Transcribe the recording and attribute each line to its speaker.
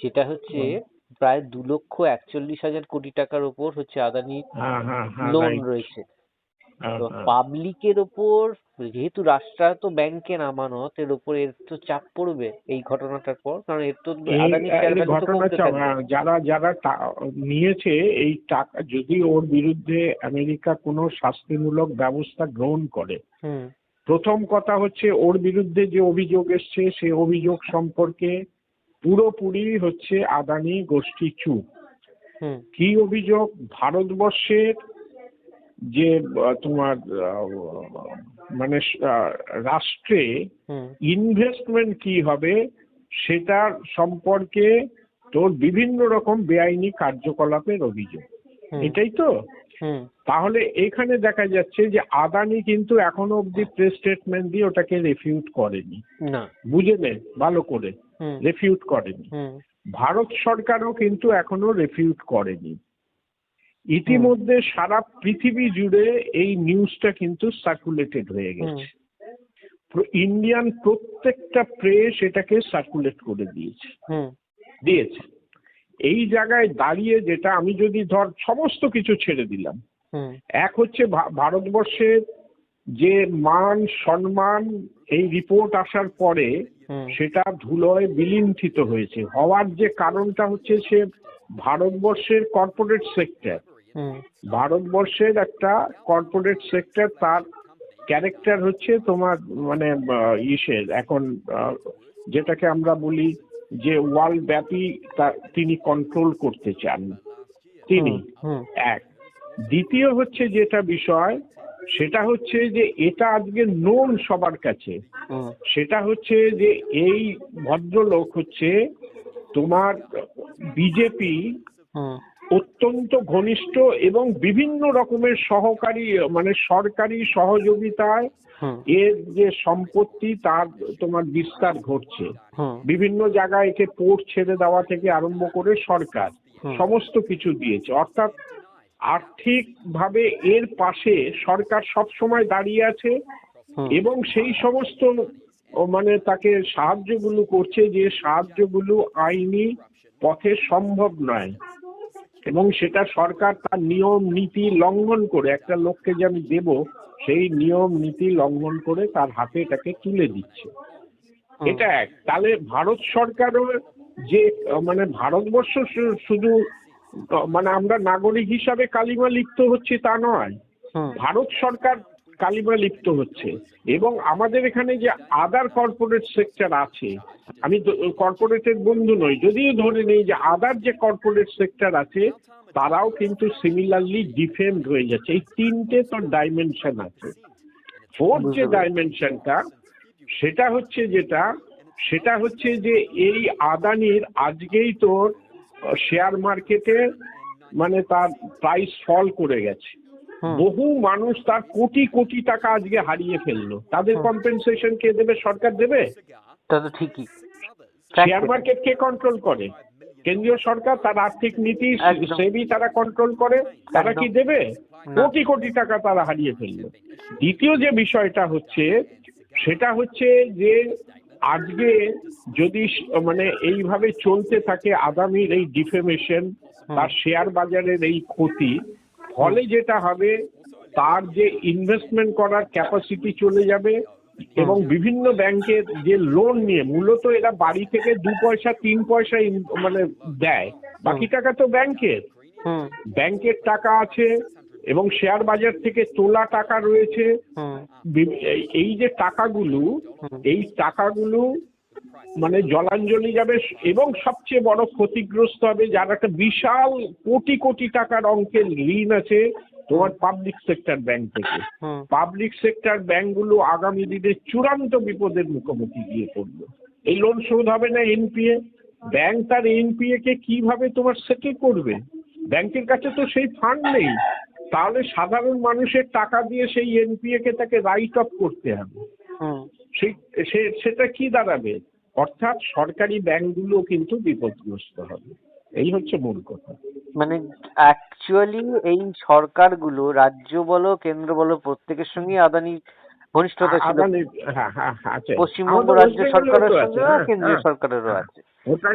Speaker 1: সেটা হচ্ছে প্রায় দু লক্ষ একচল্লিশ হাজার কোটি টাকার ওপর হচ্ছে আদানির
Speaker 2: হ্যাঁ হ্যাঁ হ্যাঁ
Speaker 1: লোন রয়েছে।
Speaker 2: হ্যাঁ
Speaker 1: তো
Speaker 2: হ্যাঁ।
Speaker 1: পাবলিকের ওপর যেহেতু রাষ্ট্রায়ত্ত ব্যাংকের আমানত এর ওপর এর তো চাপ পড়বে এই ঘটনাটার পর কারণ এর তো আদানি
Speaker 2: হ্যাঁ, যারা যারা নিয়েছে এই টাকা যদি ওর বিরুদ্ধে আমেরিকা কোনো শাস্তিমূলক ব্যবস্থা গ্রহণ করে
Speaker 1: হুম।
Speaker 2: প্রথম কথা হচ্ছে ওর বিরুদ্ধে যে অভিযোগ এসছে সে অভিযোগ সম্পর্কে পুরোপুরি হচ্ছে আদানি গোষ্ঠী চুপ। কি অভিযোগ? ভারতবর্ষের যে তোমার মানে রাষ্ট্রে ইনভেস্টমেন্ট কি হবে সেটার সম্পর্কে তোর বিভিন্ন রকম বেআইনি কার্যকলাপের অভিযোগ। এটাই তো? তাহলে এখানে দেখা যাচ্ছে যে আদানি কিন্তু এখনও অব্দি প্রেস স্টেটমেন্ট দিয়ে ওটাকে রেফিউট করেনি। বুঝে নে ভালো করে। রেফিউট করেনি। ভারত সরকারও কিন্তু এখনও রেফিউট করেনি। ইতিমধ্যে সারা পৃথিবী জুড়ে এই নিউজটা কিন্তু সার্কুলেটেড হয়ে গেছে। ইন্ডিয়ান প্রত্যেকটা প্রেস এটাকে সার্কুলেট করে দিয়েছে। দিয়েছে। এই জায়গায় দাঁড়িয়ে যেটা আমি যদি ধর সমস্ত কিছু ছেড়ে দিলাম এক হচ্ছে ভারতবর্ষের যে মান সম্মান এই রিপোর্ট আসার পরে সেটা ধুলোয় বিলীনথিত হয়েছে। হওয়ার যে কারণটা হচ্ছে সে ভারতবর্ষের কর্পোরেট সেক্টর ভারতবর্ষের একটা কর্পোরেট সেক্টর তার ক্যারেক্টার হচ্ছে তোমার মানে ইসের এখন যেটাকে আমরা বলি যে ওয়ার্ল্ড ব্যাপী তিনি কন্ট্রোল করতে চান। তিনি এক। দ্বিতীয় হচ্ছে যেটা বিষয় সেটা হচ্ছে যে এটা আজকে নোন সবার কাছে। সেটা হচ্ছে যে এই ভদ্রলোক হচ্ছে তোমার বিজেপি অত্যন্ত ঘনিষ্ঠ এবং বিভিন্ন রকমের সহকারী মানে সরকারি সহযোগিতায় এর যে সম্পত্তি তার তোমার বিস্তার ঘটছে। বিভিন্ন জায়গায় একে পোর্ট ছেড়ে দেওয়া থেকে আরম্ভ করে সরকার সমস্ত কিছু দিয়েছে। অর্থাৎ আর্থিক ভাবে এর পাশে সরকার সব সময় দাঁড়িয়ে আছে এবং সেই সমস্ত মানে তাকে সাহায্যগুলো করছে যে সাহায্যগুলো আইনি পথে সম্ভব নয়। এবং সেটা সরকার তার নিয়ম নীতি লঙ্ঘন করে একটা লোককে যে আমি দেব সেই নিয়ম নীতি লঙ্ঘন করে তার হাতে এটাকে তুলে দিচ্ছে। এটা এক। তাহলে ভারত সরকারও যে মানে ভারতবর্ষ শুধু মানে আমরা নাগরিক হিসাবে কালিমা লিপ্ত হচ্ছে তা নয়। ভারত সরকার কালিমা লিপ্ত হচ্ছে। এবং আমাদের এখানে যে আদার কর্পোরেট সেক্টর আছে আমি কর্পোরেটের বন্ধু নই যদিও ধরে নেই যে আদার যে কর্পোরেট সেক্টর আছে তারাও কিন্তু সিমিলারলি ডিফেন্ড হয়ে যাচ্ছে। এই তিনটে তো ডাইমেনশন আছে। ফোর্থ যে ডাইমেনশনটা সেটা হচ্ছে যেটা সেটা হচ্ছে যে এই আদানির আজকেই তোর শেয়ার মার্কেটে মানে তার প্রাইস ফল করে গেছে। বহু মানুষ তার কোটি কোটি টাকা আজকে হারিয়ে ফেলল। তাদের। কম্পেনসেশন কে দেবে? সরকার দেবে?
Speaker 1: তা তো ঠিকই।
Speaker 2: শেয়ার মার্কেট কে কন্ট্রোল করে। কেন্দ্রীয় সরকার তার আর্থিক নীতি। সেবি তারা কন্ট্রোল করে। তারা কি দেবে? কোটি কোটি টাকা তারা হারিয়ে ফেলল। দ্বিতীয় যে বিষয়টা হচ্ছে সেটা হচ্ছে যে আজকে যদি মানে এইভাবে চলতে থাকে আগামীর এই ডিফেমেশন তার শেয়ার বাজারের এই ক্ষতি ফলে যেটা হবে তার যে ইনভেস্টমেন্ট করার ক্যাপাসিটি চলে যাবে এবং বিভিন্ন ব্যাংকের যে লোন নিয়ে মূলত এরা বাড়ি থেকে দু পয়সা তিন পয়সা মানে দেয়। বাকি টাকা তো ব্যাংকের। ব্যাংকের টাকা আছে এবং শেয়ার বাজার থেকে তোলা টাকা রয়েছে। এই- এই যে টাকাগুলো এই টাকাগুলো মানে জলাঞ্জলি যাবে এবং সবচেয়ে বড় ক্ষতিগ্রস্ত হবে যার একটা বিশাল কোটি কোটি টাকার অঙ্কের ঋণ আছে তোমার পাবলিক সেক্টর ব্যাংক থেকে। পাবলিক সেক্টর ব্যাংকগুলো আগামী দিনে চূড়ান্ত বিপদের মুখোমুখি গিয়ে পড়ল এই লোন শোধ হবে না এনপিএ ব্যাংক তার এনপিএ কে কীভাবে তোমার সেটেল করবে? ব্যাংকের কাছে তো সেই ফান্ড নেই। তাহলে সাধারণ মানুষের টাকা দিয়ে সেই এনপিএ কে তাকে রাইট অফ করতে হবে।
Speaker 1: হুম।
Speaker 2: সেই সে- সেটা কি দাঁড়াবে? অর্থাৎ সরকারি ব্যাংকগুলো কিন্তু বিপদগ্রস্ত হবে। এই হচ্ছে মূল কথা।
Speaker 1: মানে অ্যাকচুয়ালি এই সরকারগুলো রাজ্য বলো কেন্দ্র বলো প্রত্যেকের সঙ্গে আদানি ঘনিষ্ঠতা ছিল
Speaker 2: হ্যাঁ হ্যাঁ হ্যাঁ আছে।
Speaker 1: পশ্চিমবঙ্গ রাজ্য সরকারের সঙ্গে
Speaker 2: আছে,
Speaker 1: কেন্দ্রীয়। সরকারেরও আছে।
Speaker 2: ওটা